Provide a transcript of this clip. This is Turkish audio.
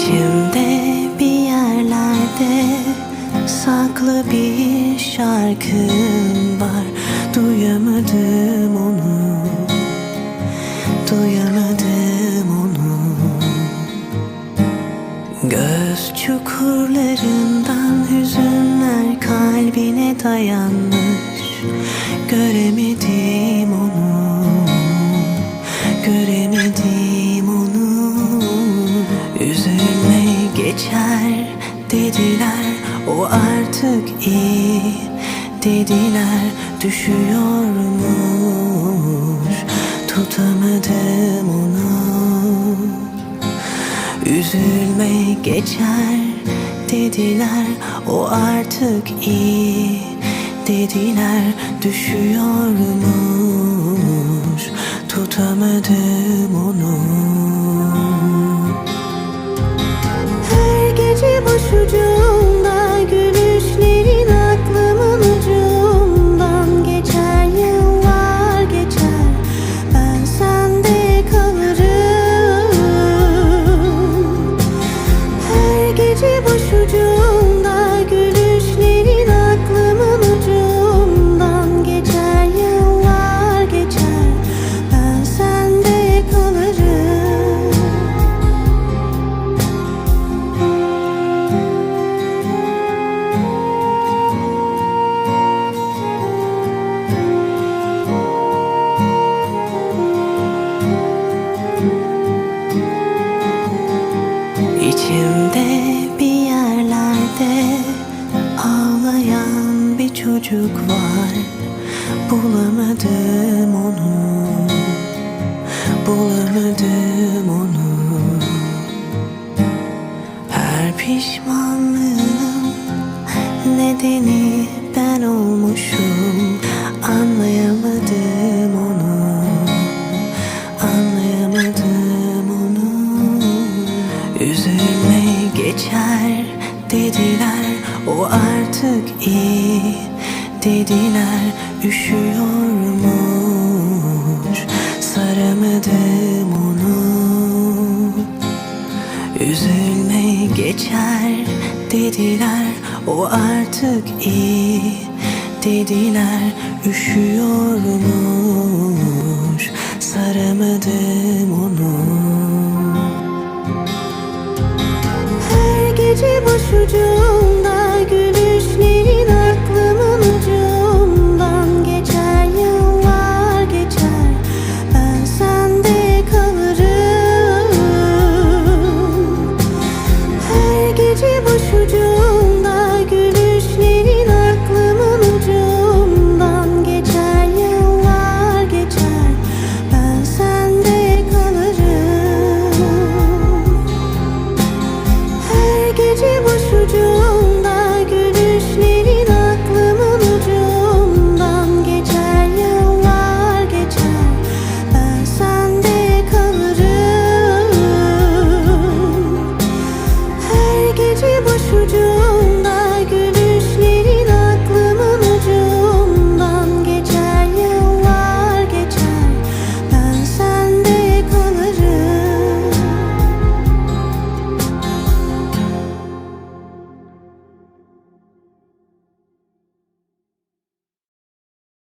İçimde bir yerlerde saklı bir şarkım var. Duyamadım onu, duyamadım onu. Göz çukurlarından hüzünler kalbine dayanmış. Göremedim onu, dediler o artık iyi. Dediler düşüyormuş tutamadım onu. Üzülme geçer. Dediler o artık iyi. Dediler düşüyormuş tutamadım çocuk var Bulamadım onu, bulamadım onu. Her pişmanlığın nedeni ben olmuşum. Anlayamadım onu, anlayamadım onu. Üzülme geçer dediler o artık iyi. Dediler üşüyormuş saramadım onu Üzülme geçer. Dediler o artık iyi. Dediler üşüyormuş you